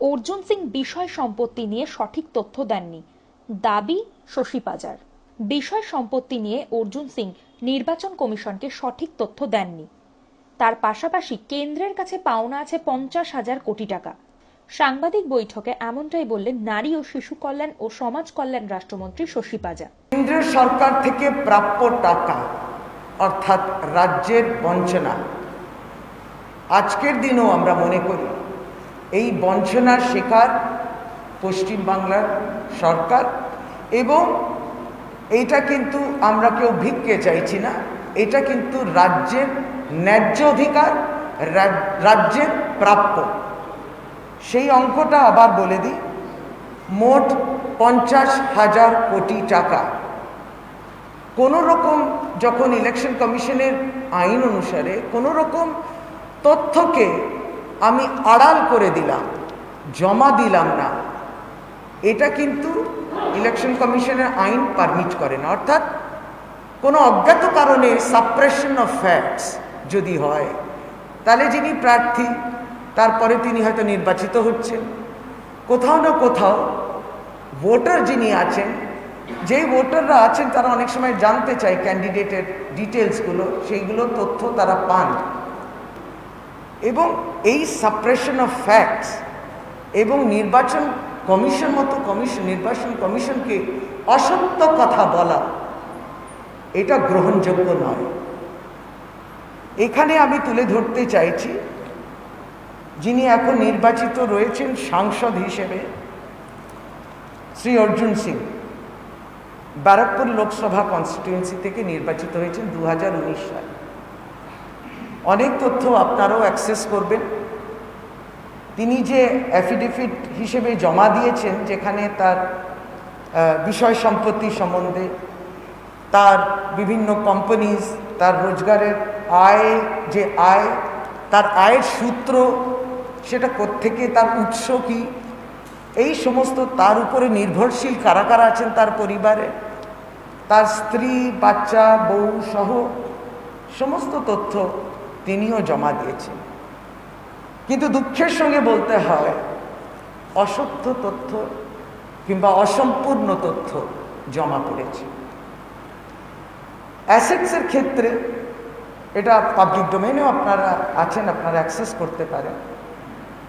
অর্জুন সিং বিষয় সম্পত্তি নিয়ে সঠিক তথ্য দেননি। দাবি শশী পাজার বিষয় সম্পত্তি নিয়ে অর্জুন সিং নির্বাচন কমিশনকে সঠিক তথ্য দেননি। তার পাশাপাশি কেন্দ্রের কাছে পাওনা আছে পঞ্চাশ হাজার কোটি টাকা। সাংবাদিক বৈঠকে এমনটাই বললেন নারী ও শিশু কল্যাণ ও সমাজ কল্যাণ রাষ্ট্রমন্ত্রী শশী পাজা কেন্দ্রের সরকার থেকে প্রাপ্য টাকা, অর্থাৎ রাজ্যের বঞ্চনা, আজকের দিনও আমরা মনে করি এই বঞ্চনার শিকার পশ্চিমবাংলার সরকার। এবং এটা কিন্তু আমরা কেউ ভিক্ষে চাইছি না, এটা কিন্তু রাজ্যের ন্যায্য অধিকার রাজ্যের প্রাপ্য। সেই অঙ্কটা আবার বলে দিই, মোট পঞ্চাশ হাজার কোটি টাকা। কোনো রকম যখন ইলেকশন কমিশনের আইন অনুসারে কোনো রকম তথ্যকে আমি আড়াল করে দিলাম, জমা দিলাম না। এটা কিন্তু ইলেকশন কমিশনের আইন পারমিট করে না। অর্থাৎ কোনো অজ্ঞাত কারণে সাপ্রেশন অফ ফ্যাক্টস যদি হয়, তাহলে যিনি প্রার্থী, তারপরে তিনি হয়তো নির্বাচিত হচ্ছেন। কোথাও না কোথাও ভোটার যিনি আছেন, যেই ভোটাররা আছেন তারা অনেক সময় জানতে চায় ক্যান্ডিডেটের ডিটেলসগুলো সেইগুলো তথ্য তারা পান। এবং এই সাপ্রেশন অফ ফ্যাক্টস এবং নির্বাচন কমিশন মতো কমিশন, নির্বাচন কমিশনকে অসত্য কথা বলা, এটা গ্রহণযোগ্য নয়। এখানে আমি তুলে ধরতে চাইছি, যিনি এখন নির্বাচিত রয়েছেন সাংসদ হিসেবে, শ্রী অর্জুন সিং। ব্যারাকপুর লোকসভা কনস্টিটিউয়েন্সি থেকে নির্বাচিত হয়েছেন দু হাজার উনিশ সালে। অনেক তথ্য আপনারাও অ্যাক্সেস করবেন। তিনি যে অ্যাফিডেভিট হিসেবে জমা দিয়েছেন, যেখানে তার বিষয় সম্পত্তি সম্বন্ধে তার বিভিন্ন কোম্পানিজ তার রোজগারের আয়, যে আয়, তার আয়ের সূত্র, সেটা থেকে তার উৎস কি, এই সমস্ত তার উপরে নির্ভরশীল কারা কারা আছেন তার পরিবারে, তার স্ত্রী, বাচ্চা, বউ সহ সমস্ত তথ্য তিনিও জমা দিয়েছেন। কিন্তু দুঃখের সঙ্গে বলতে হয়, অসত্য তথ্য কিংবা অসম্পূর্ণ তথ্য জমা পড়েছে। অ্যাসেটসের ক্ষেত্রে এটা পাবলিক ডোমেনেও আপনারা আছেন, আপনারা অ্যাক্সেস করতে পারেন।